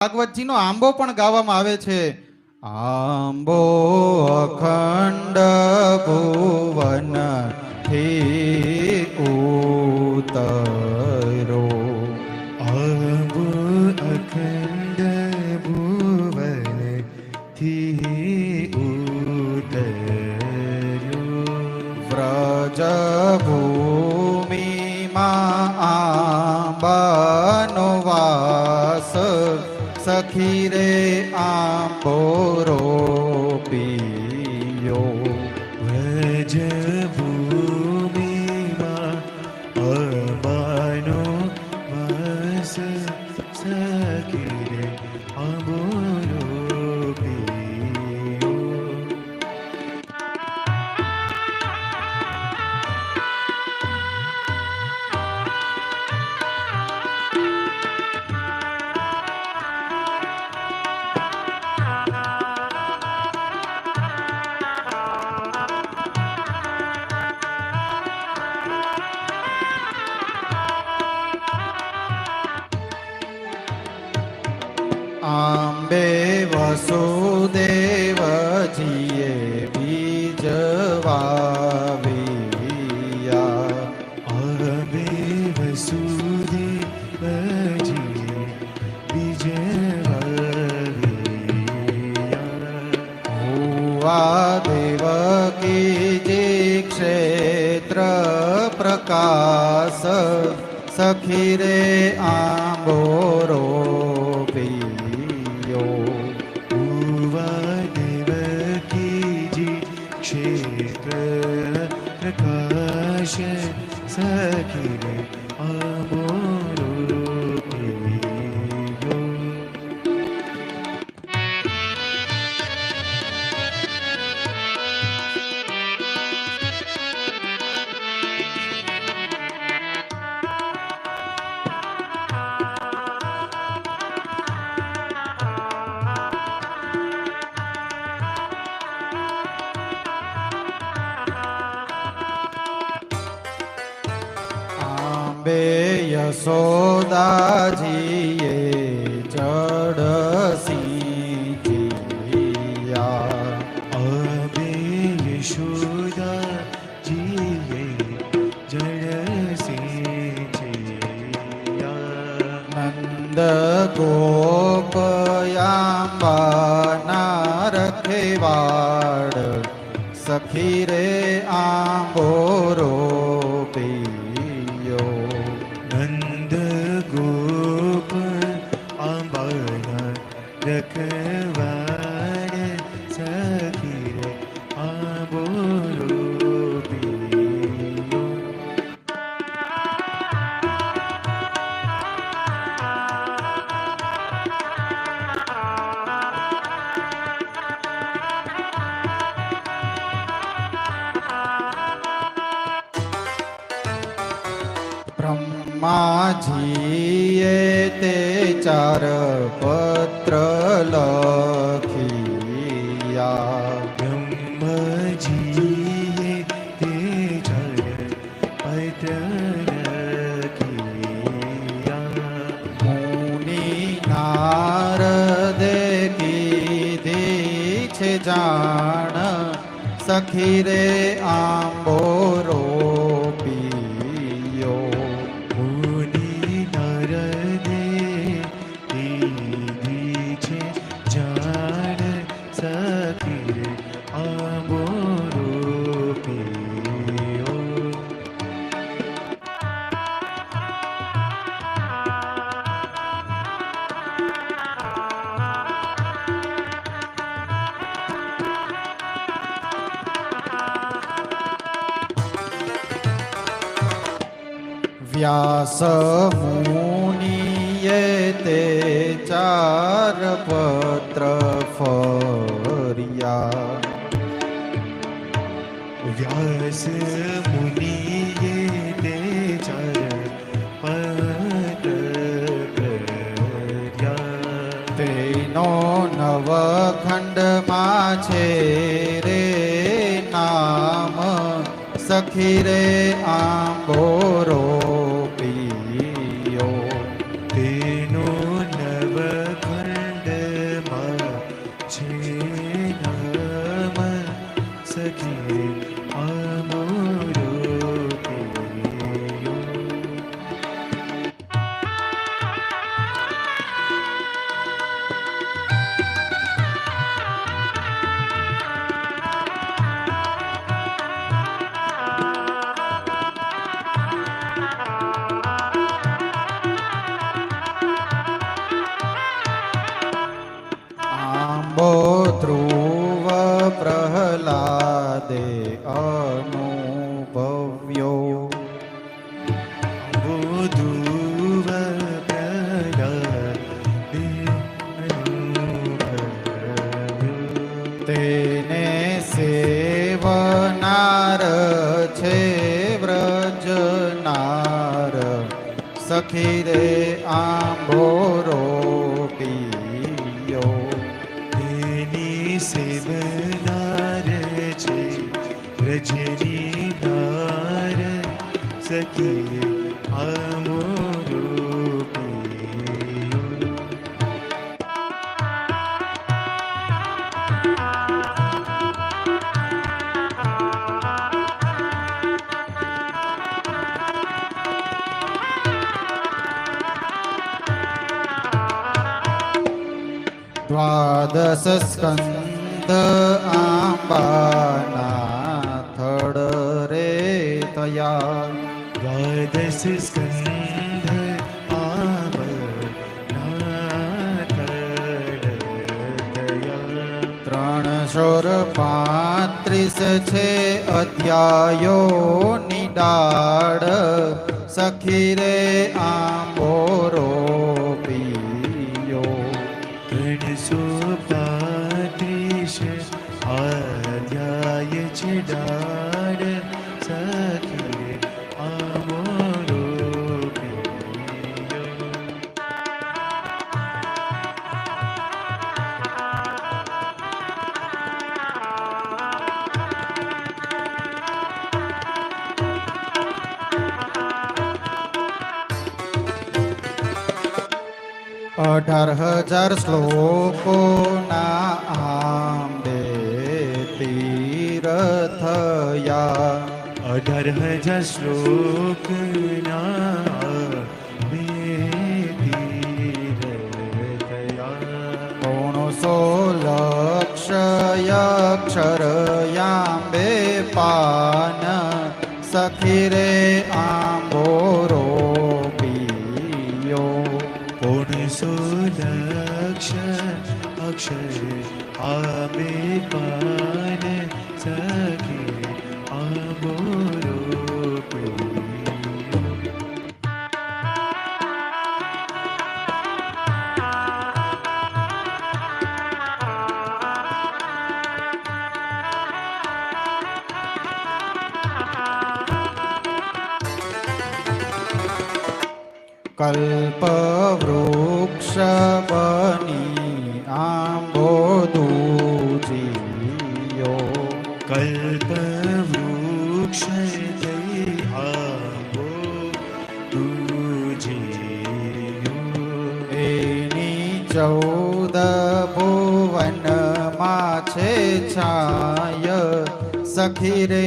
ભાગવતજીનો આંબો પણ ગાવામાં આવે છે. આંબો અખંડ ભુવનથી ઉતરો. આંબો અખંડ ભુવનથી ઉતર્યો. વ્રજ ભૂમિમાં સખી રે આંબો વસુદેવજીએ બીજ વાવ્યા આવે વસુદેવજી વિજયવાવિયા હુવા દેવકી જે ક્ષેત્ર પ્રકાશ સખી રે આંબે યશોદાજીએ જડ અંબે યશોદાજીએ યશોદા જીએ જળસિંચિયા નંદ ગોપયાંબાના રખેવાડ સખી રે બ્રહ્માજીએ તે ચાર પત્ર લખિયા. બ્રહ્મજીએ તે જળ પત્ર લખિયા. મુનિ નારદે કીધી છે જાણ સખી રે વ્યાસ મુનિએ તે ચાર પત્ર ફરિયા. વ્યાસ મુનિએ તે ચર તેનો નવખંડમાં છે રે નામ, સખી રે આંબો આંબો ધ્રુવ પ્રહલાદે અનુભવ્યો તેને સેવનાર છે વ્રજનાર સખી રે આંબોરો પિયો તેની સેવનાર છે રજની નાર સખી સ્કંદ આંબાના થડ રે તયા સ્કંધ આવ નાથડયા. ત્રણસોર પાંત્રીસ છે અધ્યાયો નિડાળ સખીરે આંબોરો અઢાર હજાર શ્લોકોના આંબે તીરથયા. અઢાર હજાર શ્લોકના કોણસો લક્ષ અક્ષરયાંબે કલ્પ વૃક્ષ બની આંબો દૂજીયો કલ્પ વૃક્ષ થઈ આવો તુજીયો એની ચૌદ ભુવનમાં છે છાય સખી રે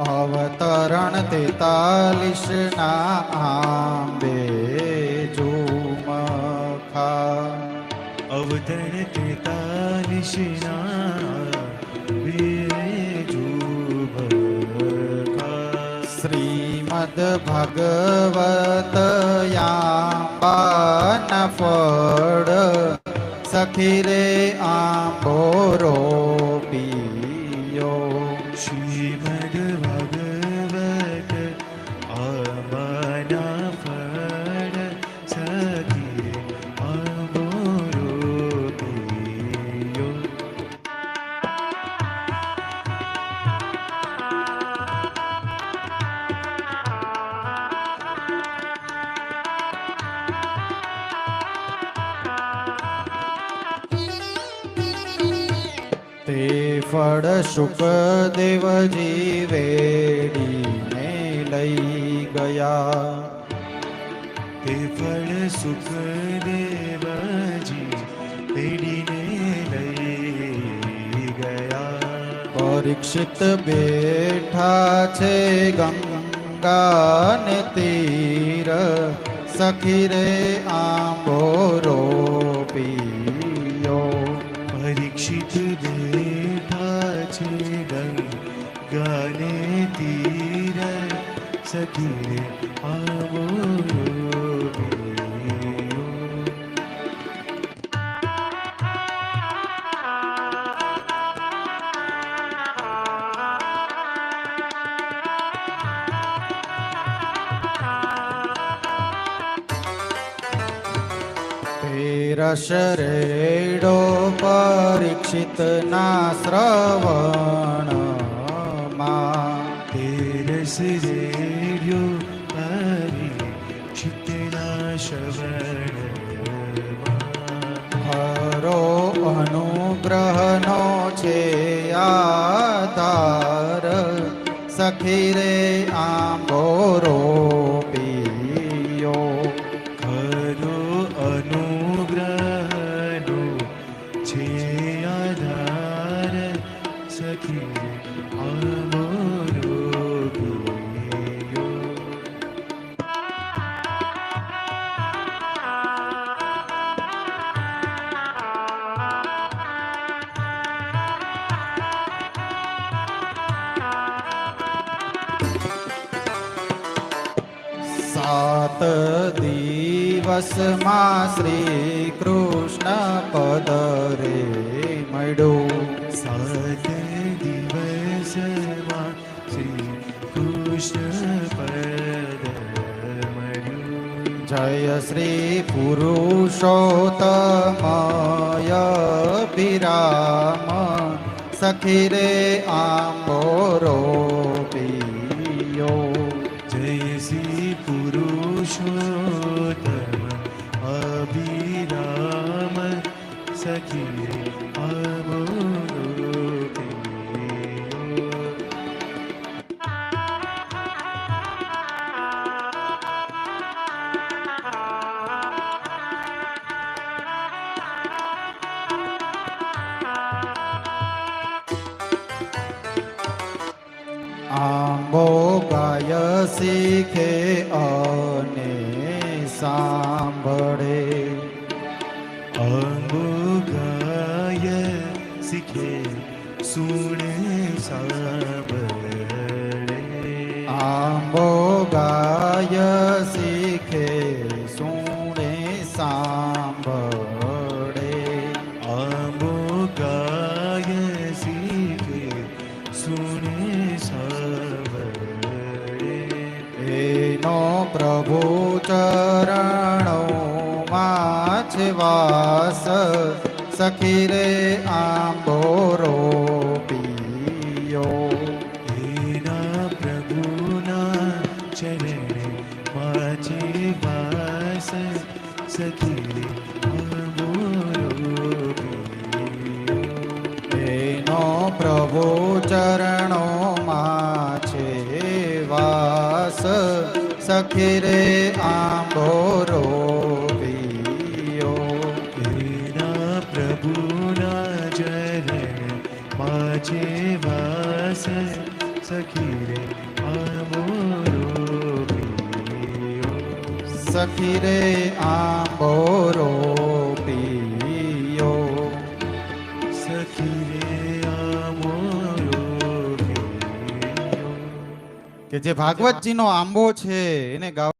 અવતરણ તેતાલીસ ના આંબે ઝુમખા. અવતરણ તેતાલીસના શ્રીમદ ભગવત યાંબાન ફળ સખીરે આંબોરો તે ફળ સુખદેવજી વેડીને લઈ ગયા. તે ફળ સુખદેવજી વેડીને લઈ ગયા. પરીક્ષિત બેઠા છે ગંગાને તીર સખીરે આંબો રોપી બેઠા છે ગંગાને તીર સખી આવો તેરસ રેડો પરીક્ષિત ના શ્રવણમાં તેરસ રેડિયો પરીક્ષિત ના શ્રવણ હરો અનુગ્રહનો છે આધાર. સખી રે આંબોરો સાત દિવસમાં શ્રી કૃષ્ણ પદ રે મળ્યું. સાત દિવસમાં શ્રી કૃષ્ણ પદ મળ્યું. જય શ્રી પુરુષોત્તમય વિરામ સખી રે આંબોરો શીખે અને સાંભળે. અંબો ગાય શીખે સુણે સાંભળે. આંબો વાસ સખી રે આંબોરો પિયો એના પ્રભુના ચરણ પછી વાસ સખી એનો પ્રભુ ચરણોમાં છે વાસ સખી રે આંબોરો સખી રે આંબોરો પિયો. સખી રે આંબોરો કે જે ભાગવતજીનો આંબો છે એને ગાવ